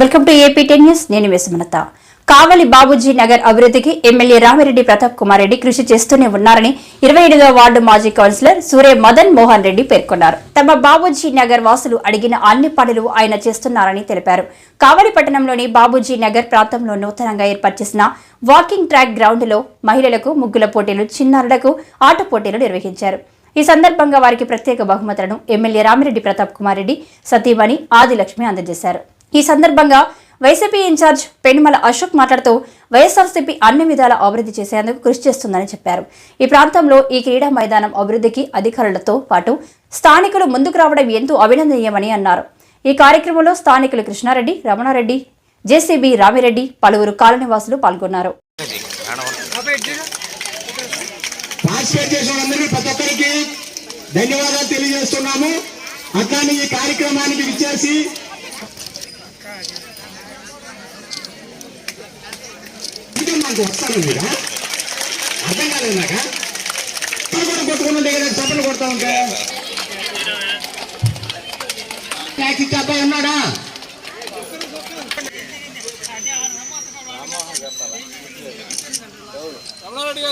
Welcome to AP ten news. నేను విసుమలత కావలి బాబుజీ నగర్ అభివృద్ధికి ఎమ్మెల్యే రామిరెడ్డి ప్రతాప్ కుమార్ రెడ్డి కృషి చేస్తూనే ఉన్నారని ఇరవై ఎనిమిదవ వార్డు మాజీ కౌన్సిలర్ సూర్య మదన్ మోహన్ రెడ్డి పేర్కొన్నారు. తమ బాబుజీ నగర్ వాసులు అడిగిన అన్ని పనులు ఆయన చేస్తున్నారని తెలిపారు. కావలి పట్టణంలోని బాబుజీ నగర్ ప్రాంతంలో నూతనంగా ఏర్పాటు చేసిన వాకింగ్ ట్రాక్ గ్రౌండ్లో మహిళలకు ముగ్గుల పోటీలు చిన్నారులకు ఆట పోటీలు నిర్వహించారు. ఈ సందర్భంగా వారికి ప్రత్యేక బహుమతులను ఎమ్మెల్యే రామిరెడ్డి ప్రతాప్ కుమార్ రెడ్డి సతీమణి ఆదిలక్ష్మి అందజేశారు. ఈ సందర్భంగా వైసీపీ ఇన్ఛార్జ్ పెనుమల అశోక్ మాట్లాడుతూ వైఎస్ఆర్సీపీ అన్ని విధాల అభివృద్ధి చేసేందుకు కృషి చేస్తుందని చెప్పారు. ఈ ప్రాంతంలో ఈ క్రీడా మైదానం అభివృద్ధికి అధికారులతో పాటు స్థానికులు ముందుకు రావడం ఎంతో అభినందనీయమని అన్నారు. ఈ కార్యక్రమంలో స్థానికులు కృష్ణారెడ్డి రమణారెడ్డి జేసీబీ రామిరెడ్డి పలువురు కాలనీవాసులు పాల్గొన్నారు. ధన్యవాదాలు తెలియజేస్తున్నాము. అట్లానే ఈ కార్యక్రమానికి విచ్చేసి ఇది వస్తాను మీరు. అర్థం కాలేదు నాక. చప్పట్లు కొట్టుకుని ఉంటే కదా చప్పట్లు కొడతా ఉంటే. ట్యాక్సీ అబ్బాయి ఉన్నాడా?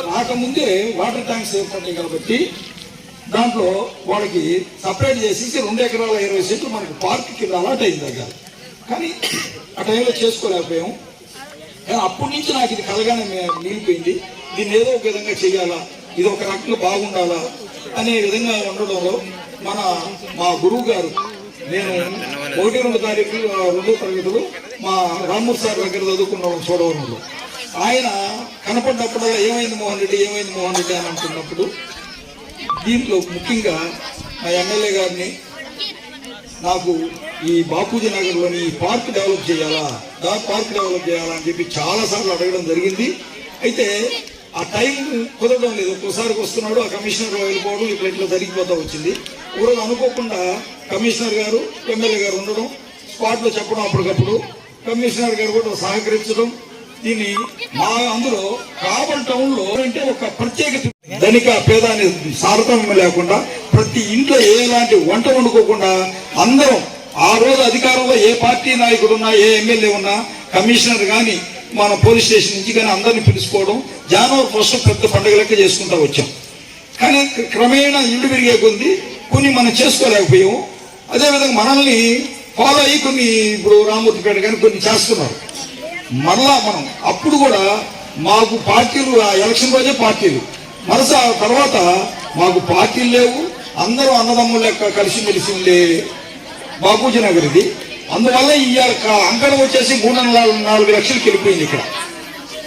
రాకముందే వాటర్ ట్యాంక్స్ ఏర్పడ్డాయి కాబట్టి దాంట్లో వాళ్ళకి సపరేట్ చేసేసి రెండు ఎకరాల ఇరవై సెంట్లు మనకి పార్క్ కింద అలాట్ అయింది దగ్గర కానీ ఆ టైంలో చేసుకోలేకపోయాము అప్పటి నుంచి నాకు ఇది కలగానే మే- మిగిలిపోయింది. దీన్ని ఏదో ఒక విధంగా చేయాలా? ఇది ఒక రకంగా బాగుండాలా? అనే విధంగా ఉండడంలో మన మా గురువు గారు నేను ఒకటి రెండు తారీఖు రెండో తరగతులు మా రామూర్ సార్ దగ్గర చదువుకున్నాం చూడవరంలో ఆయన కనపడినప్పుడు ఏమైంది మోహన్ రెడ్డి ఏమైంది మోహన్ రెడ్డి అని అంటున్నప్పుడు దీంట్లో ముఖ్యంగా మా ఎమ్మెల్యే గారిని నాకు ఈ బాపూజీ నగర్లోని ఈ పార్క్ డెవలప్ చేయాలా? దా పార్క్ డెవలప్ చేయాలా అని చెప్పి చాలా సార్లు అడగడం జరిగింది. అయితే ఆ టైం కుదరడం లేదు. ఒక్కోసారికి వస్తున్నాడు ఆ కమిషనర్ వెళ్ళిపోవడం ఇట్లా ఇట్లా జరిగిపోతా వచ్చింది. ఊరోజు అనుకోకుండా కమిషనర్ గారు ఎమ్మెల్యే గారు ఉండడం స్పాట్లో చెప్పడం అప్పటికప్పుడు. కమిషనర్ గారు కూడా సహకరించడం దీన్ని మా అందులో కాబల్ టౌన్లో అంటే ఒక ప్రత్యేకత ధనిక పేద అనే సారతమ్యం లేకుండా ప్రతి ఇంట్లో ఎలాంటి వంట వండుకోకుండా అందరం ఆ రోజు అధికారంలో ఏ పార్టీ నాయకుడు ఉన్నా ఏ ఎమ్మెల్యే ఉన్నా కమిషనర్ కానీ మన పోలీస్ స్టేషన్ నుంచి కానీ అందరిని పిలుచుకోవడం జనవరి ఫస్ట్ పెద్ద పండుగ లెక్క చేసుకుంటా వచ్చాం. కానీ క్రమేణా ఇల్లు పెరిగే కొంది కొన్ని మనం చేసుకోలేకపోయాము. అదేవిధంగా మనల్ని ఫాలో అయ్యి కొన్ని ఇప్పుడు రామూర్తిపేట కానీ కొన్ని చేస్తున్నారు. మరలా మనం అప్పుడు కూడా మాకు పార్టీలు ఆ ఎలక్షన్ రోజే పార్టీలు. మరస తర్వాత మాకు పార్టీలు లేవు అందరూ అన్నదమ్ముల యొక్క కలిసిమెలిసి ఉండే బాపూజీ నగర్ ఇది. అందువల్ల ఈ యొక్క అంకణం వచ్చేసి మూడు నాలుగు నాలుగు లక్షలకి వెళ్ళిపోయింది ఇక్కడ.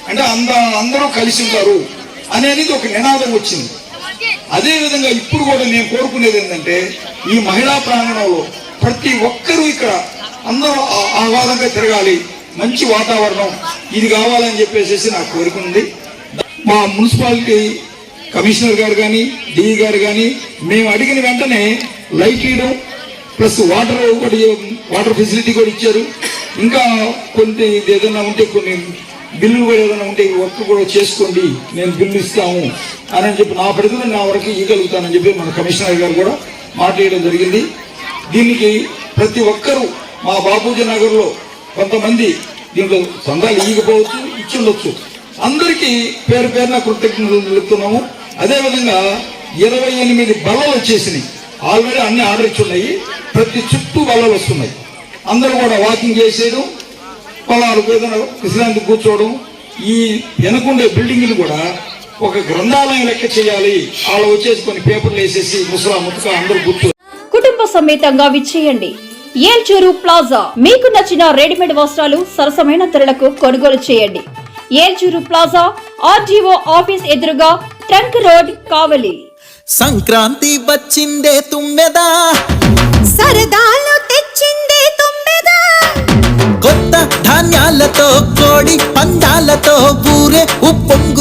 అంటే అంద అందరూ కలిసి ఉంటారు అనేది ఒక నినాదం వచ్చింది. అదేవిధంగా ఇప్పుడు కూడా నేను కోరుకునేది ఏంటంటే ఈ మహిళా ప్రాంగణంలో ప్రతి ఒక్కరూ ఇక్కడ అందరూ ఆ- ఆహ్లాదంగా తిరగాలి. మంచి వాతావరణం ఇది కావాలని చెప్పేసి నాకు కోరిక ఉంది మా మున్సిపాలిటీ కమిషనర్ గారు కానీ డిఈ గారు కానీ మేము అడిగిన వెంటనే లైట్ ఇవ్వడం ప్లస్ వాటర్ ఒకటి వాటర్ ఫెసిలిటీ కూడా ఇచ్చారు. ఇంకా కొన్ని ఏదైనా ఉంటే కొన్ని బిల్లు కూడా ఏదైనా ఉంటే వర్క్ కూడా చేసుకోండి నేను బిల్లు ఇస్తాము అని చెప్పి నా పరిధిలో నా వరకు ఇవ్వగలుగుతానని చెప్పి మన కమిషనర్ గారు కూడా మాట్లాడడం జరిగింది. దీనికి ప్రతి ఒక్కరూ మా బాపూజీ నగర్లో కొంతమంది దీంట్లో సందాలు ఇవ్వకపోవచ్చు ఇచ్చి ఉండొచ్చు అందరికీ పేరు పేరున కృతజ్ఞతలు తెలుపుతున్నాము. అదేవిధంగా ఇరవై ఎనిమిది బల్లలు వచ్చేసినాయి. ఆల్రెడీ అన్ని ఆర్డర్ ఇచ్చి ఉన్నాయి ప్రతి చుట్టూ బల్లలు వస్తున్నాయి. అందరూ కూడా వాకింగ్ చేసేయడం పొలాలకు ఏదైనా విశ్రాంతి కూర్చోవడం ఈ వెనకుండే బిల్డింగ్లు కూడా ఒక గ్రంథాలయం లెక్క చేయాలి. వాళ్ళు వచ్చేసి కొన్ని పేపర్లు వేసేసి ముసలా ముతక అందరూ కూర్చో కుటుంబ సమేతంగా విచ్చేయండి. ఏల్చూరు ప్లాజా. మీకు నచ్చిన రెడీమేడ్ వస్త్రాలు సరసమైన ధరలకు కొనుగోలు చేయండి. ఏల్చూరు ప్లాజా ఆర్జీఓ ఆఫీస్ ఎదురుగా ట్రంక్ రోడ్ కావలి. సంక్రాంతి వచ్చిందే తుమ్మెదా? సరదాలు తెచ్చిందే తుమ్మెదా? కొత్త ధాన్యాలతో కోడి పందాలతో ఊరే ఉప్పొంగి